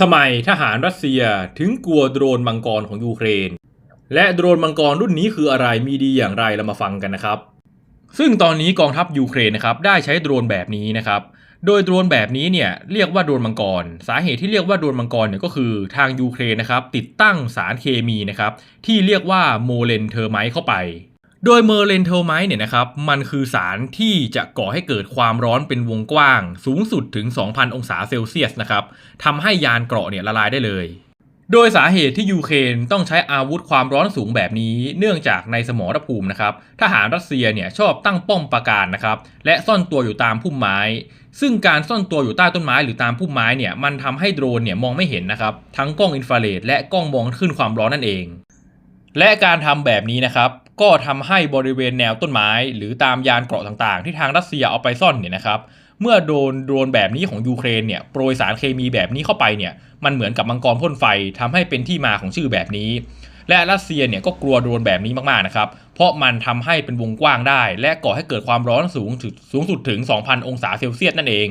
ทำไมทหารรัสเซียถึงกลัวโดรนมังกรของยูเครน และโดรนมังกรรุ่นนี้คืออะไรมีดีอย่างไรเรามาฟังกันนะครับ ซึ่งตอนนี้กองทัพยูเครนนะครับได้ใช้โดรนแบบนี้นะครับ โดยโดรนแบบนี้เนี่ยเรียกว่าโดรนมังกร สาเหตุที่เรียกว่าโดรนมังกรเนี่ยก็คือทางยูเครนนะครับติดตั้งสารเคมีนะครับที่เรียกว่าโมเลนเทอร์ไมต์เข้าไป โดยเมอร์เลนเทอร์ไมต์เนี่ยนะครับมันคือสารที่จะก่อให้เกิดความร้อนเป็นวงกว้าง สูงสุดถึง 2,000 องศาเซลเซียสนะครับทำให้ยานเกราะเนี่ยละลายได้เลย โดยสาเหตุที่ยูเครนต้องใช้อาวุธความร้อนสูงแบบนี้ เนื่องจากในสมรภูมินะครับทหารรัสเซียเนี่ยชอบตั้งป้อมปราการนะครับและซ่อนตัวอยู่ตามพุ่มไม้ ซึ่งการซ่อนตัวอยู่ใต้ต้นไม้หรือตามพุ่มไม้เนี่ยมันทำให้โดรนเนี่ยมองไม่เห็นนะครับทั้งกล้องอินฟราเรดและกล้องมองขึ้นความร้อนนั่นเองและการทำแบบนี้นะครับ ก็ทำให้บริเวณแนวต้นไม้ หรือตามยานเกราะต่างๆ ที่ทางรัสเซียเอาไปซ่อนเนี่ยนะครับ เมื่อโดนโดรนแบบนี้ของยูเครนเนี่ยโปรยสารเคมีแบบนี้เข้าไปเนี่ยมันเหมือนกับมังกรพ่นไฟทำให้เป็นที่มาของชื่อแบบนี้ และรัสเซียเนี่ยก็กลัวโดรนแบบนี้มากๆนะครับเพราะมันทำให้เป็นวงกว้างได้ และก่อให้เกิดความร้อนสูงสูงสุดถึง 2,000 องศาเซลเซียสนั่นเอง